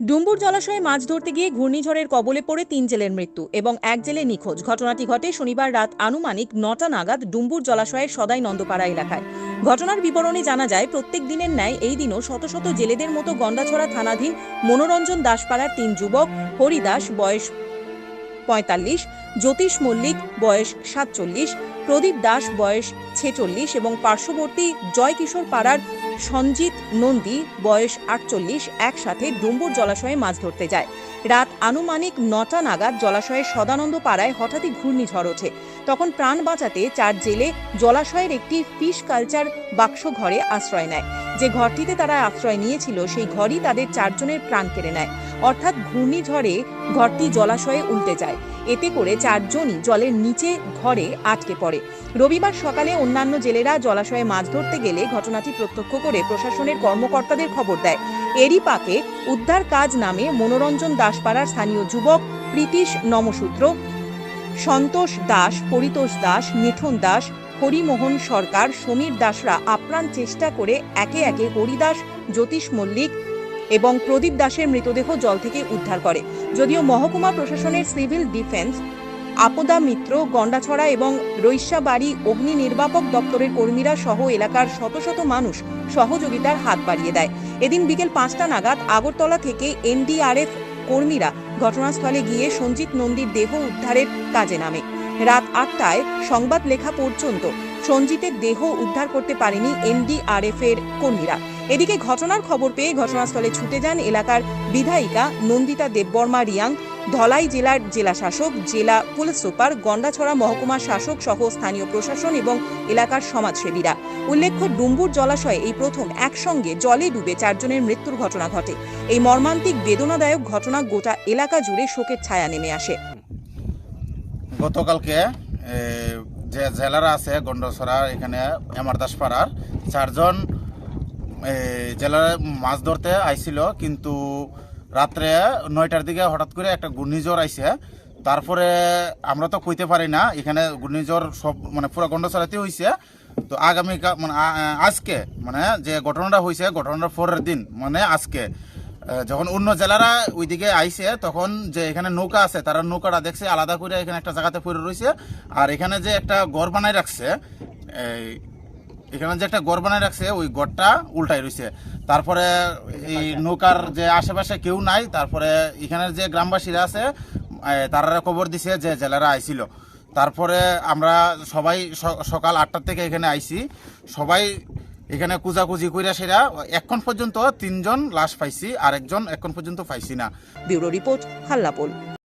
ডুম্বুর জলাশয়ে মাছ ধরতে গিয়ে ঘূর্ণিঝড়ের কবলে পড়ে তিন জেলের মৃত্যু এবং এক জেলে নিখোঁজ। ঘটনাটি ঘটে শনিবার রাত আনুমানিক নটা নাগাদ ডুম্বুর জলাশয়ের সদাই নন্দপাড়া এলাকায়। ঘটনার বিবরণে জানা যায়, প্রত্যেক দিনের ন্যায় এই দিনও শত শত জেলেদের মতো গন্ডাছড়া থানাধীন মনোরঞ্জন দাসপাড়ার তিন যুবক, হরিদাস বয়স পঁয়তাল্লিশ, জ্যোতিষ মল্লিক বয়স সাতচল্লিশ, প্রদীপ দাস বয়স ছেচল্লিশ এবং পার্শ্ববর্তী জয়কিশোর পাড়ার সঞ্জিত নন্দী বয়স আটচল্লিশ, একসাথে ডুম্বুর জলাশয়ে মাছ ধরতে যায়। রাত আনুমানিক নটা নাগাদ জলাশয়ের সদানন্দ পাড়ায় হঠাৎই ঘূর্ণিঝড় ওঠে। তখন প্রাণ বাঁচাতে চার জেলে জলাশয়ের একটি ফিশ কালচার বাক্স ঘরে আশ্রয় নেয়। যে ঘরটিতে তারা আশ্রয় নিয়েছিল, সেই ঘরই তাদের চারজনের প্রাণ কেড়ে নেয়। অর্থাৎ ঘূর্ণিঝড়ে ঘরটি জলাশয়ে উল্টে যায়। এতে করে চারজনই জলের নিচে ঘরে আটকে পড়ে। রবিবার সকালে অন্যান্য জেলেরা জলাশয়ে মাছ ধরতে গেলে ঘটনাটি প্রত্যক্ষ করে প্রশাসনের কর্মকর্তাদের খবর দেয়। এরই পাকে উদ্ধার কাজ নামে মনোরঞ্জন দাসপাড়ার স্থানীয় যুবক প্রীতিশ নমসূত্র সন্তোষ দাস, পরিতোষ দাস, মিঠুন দাস, হরিমোহন সরকার, সমীর দাসরা আপ্রাণ চেষ্টা করে একে একে হরিদাস, জ্যোতিষ মল্লিক এবং প্রদীপ দাসের মৃতদেহ জল থেকে উদ্ধার করে। যদিও মহকুমা প্রশাসনের সিভিল ডিফেন্স, আপদা মিত্র, গন্ডাছড়া এবং রৈশাবাড়ি অগ্নি নির্বাপক দপ্তরের কর্মীরা সহ এলাকার শত শত মানুষ সহযোগিতার হাত বাড়িয়ে দেয়। এদিন বিকেল পাঁচটা নাগাদ আগরতলা থেকে এনডিআরএফ কর্মীরা ঘটনাস্থলে গিয়ে সঞ্জিত নন্দীর দেহ উদ্ধারের কাজে নামে। রাত আটটায় সংবাদ লেখা পর্যন্ত সঞ্জিতের দেহ উদ্ধার করতে পারেনি এনডিআরএফ এর কর্মীরা। এদিকে ঘটনার খবর পেয়ে ঘটনাস্থলে ছুটে যান এলাকার বিধায়িকা নন্দিতা দেববর্মা রিয়াং ধলাই জেলার জেলা শাসক জেলা পুলিশ সুপার, গন্ডাছড়া মহকুমা শাসক সহ স্থানীয় প্রশাসন এবং এলাকার সমাজসেবীরা। উল্লেখ্য, ডুম্বুর জলাশয়ে এই প্রথম একসঙ্গে জলে ডুবে চারজনের মৃত্যুর ঘটনা ঘটে। এই মর্মান্তিক বেদনাদায়ক ঘটনা গোটা এলাকা জুড়ে শোকের ছায়া নেমে আসে। গতকালকে যে জেলারা আছে গন্ডসরা এখানে এমারদাসপাড়ার চারজন জেলার মাছ ধরতে আইছিল, কিন্তু রাত্রে নয়টার দিকে হঠাৎ করে একটা ঘূর্ণিঝড় আইসে তারপরে আমরা তো কইতে পারি না, এখানে ঘূর্ণিঝড় সব মানে পুরো গন্ডসরাতে হয়েছে তো আগামী মানে আজকে মানে যে ঘটনাটা হয়েছে ঘটনার পরের দিন মানে আজকে যখন অন্য জেলারা ওইদিকে আইছে, তখন যে এখানে নৌকা আছে, তারা নৌকাটা দেখছে, আলাদা করে এখানে একটা জায়গাতে পড়ে রয়েছে আর এখানে যে একটা গড় বানায় রাখছে, এই এখানে যে একটা গড় বানায় রাখছে, ওই গড়টা উল্টাই রয়েছে তারপরে এই নৌকার যে আশেপাশে কেউ নাই, তারপরে এখানের যে গ্রামবাসীরা আছে তারা খবর দিছে যে জেলারা আইছিল। তারপরে আমরা সবাই সকাল আটটার থেকে এখানে আইছি। সবাই এখানে কুজাকুজি কইরা সেরা, এখন পর্যন্ত তিনজন লাশ পাইছি আর একজন এখন পর্যন্ত পাইছি না। Bureau report হাল্লাপোল।